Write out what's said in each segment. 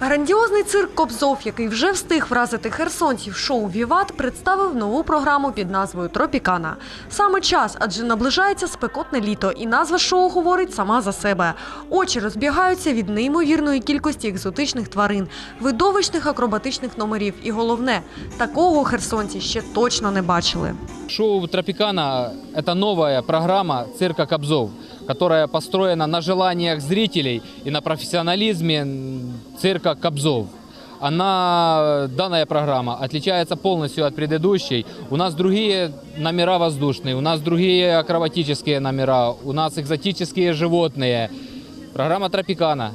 Грандіозний цирк Кобзов, який вже встиг вразити херсонців шоу Віват, представив нову програму під назвою Тропікана. Саме час, адже наближається спекотне літо, і назва шоу говорить сама за себе. Очі розбігаються від неймовірної кількості екзотичних тварин, видовищних акробатичних номерів. І головне, такого херсонці ще точно не бачили. Шоу Тропикана – это новая программа цирка Кобзов, которая построена на желаниях зрителей и на профессионализме м, цирка Кобзов. Она, данная программа отличается полностью от предыдущей. У нас другие номера воздушные, у нас другие акробатические номера, у нас экзотические животные. Программа Тропикана.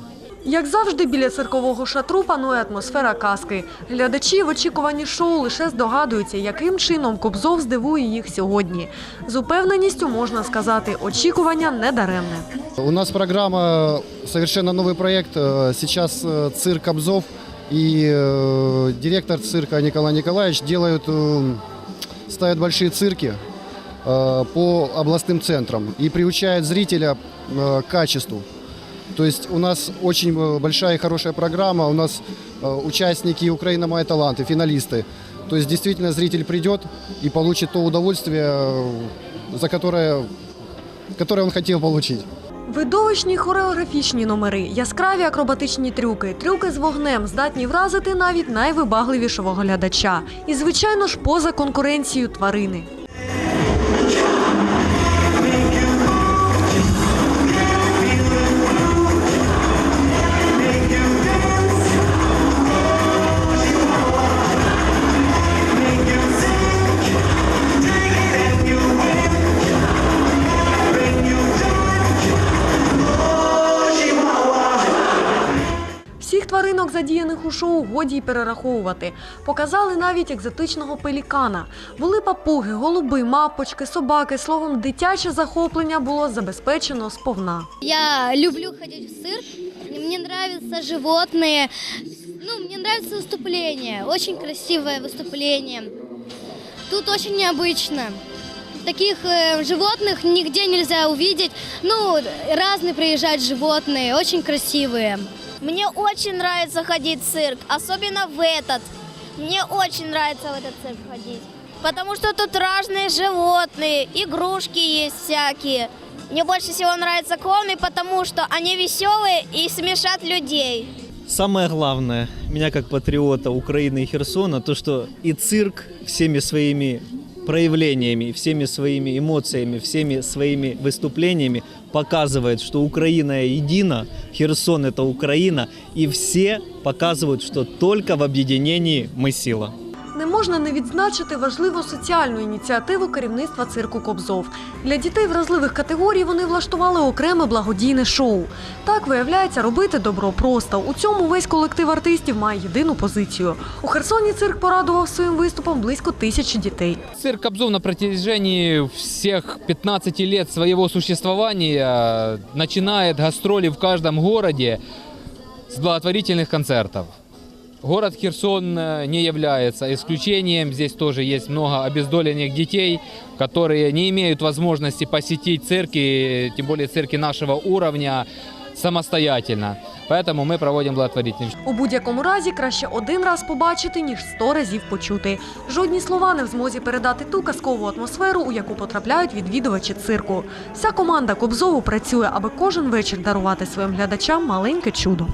Як завжди, біля циркового шатру панує атмосфера казки. Глядачі в очікуванні шоу лише здогадуються, яким чином Кобзов здивує їх сьогодні. З упевненістю можна сказати, очікування не даремне. У нас программа, совершенно новый проект. Э, Сейчас э, цирк Обзов и э, директор цирка Николай Николаевич делают, э, ставят большие цирки э, по областным центрам и приучают зрителя э, к качеству. То есть у нас очень э, большая и хорошая программа, у нас э, участники Украина Май таланты, финалисты. То есть действительно зритель придет и получит то удовольствие, э, за которое, которое он хотел получить. Видовищні хореографічні номери, яскраві акробатичні трюки, трюки з вогнем здатні вразити навіть найвибагливішого глядача. І, звичайно ж, поза конкуренцією тварини. тваринок, задіяних у шоу, годі й перераховувати. Показали навіть екзотичного пелікана. Були папуги, голуби, мапочки, собаки. Словом, дитяче захоплення було забезпечено сповна. Я люблю ходить в цирк. Мне нравятся животные. Ну, мне нравится выступление. Очень красивое выступление. Тут очень необычно. Таких э, животных нигде нельзя увидеть. Ну, разные приезжают животные, очень красивые. Мне очень нравится ходить в цирк, особенно в этот. Мне очень нравится в этот цирк ходить. Потому что тут разные животные, игрушки есть всякие. Мне больше всего нравятся клоуны, потому что они веселые и смешат людей. Самое главное, меня как патриота Украины и Херсона, то, что и цирк всеми своими проявлениями, всеми своими эмоциями, всеми своими выступлениями показывает, что Украина едина, Херсон это Украина, и все показывают, что только в объединении мы сила. Можна не відзначити важливу соціальну ініціативу керівництва цирку Кобзов. Для дітей вразливих категорій вони влаштували окреме благодійне шоу. Так виявляється, робити добро просто. У цьому весь колектив артистів має єдину позицію. У Херсоні цирк порадував своїм виступом близько тисячі дітей. Цирк Кобзов на протяжении всех 15 лет своего существования начинает гастроли в каждом городе с благотворительных концертов. Город Херсон э, не является исключением. Здесь тоже есть много обездоленных детей, которые не имеют возможности посетить цирки, тем более цирки нашего уровня, самостоятельно. Поэтому мы проводим благотворительность. У будь-якому разі краще один раз побачити, ніж сто разів почути. Жодні слова не в змозі передати ту казкову атмосферу, у яку потрапляють відвідувачі цирку. Вся команда Кобзову працює, аби кожен вечір дарувати своїм глядачам маленьке чудо.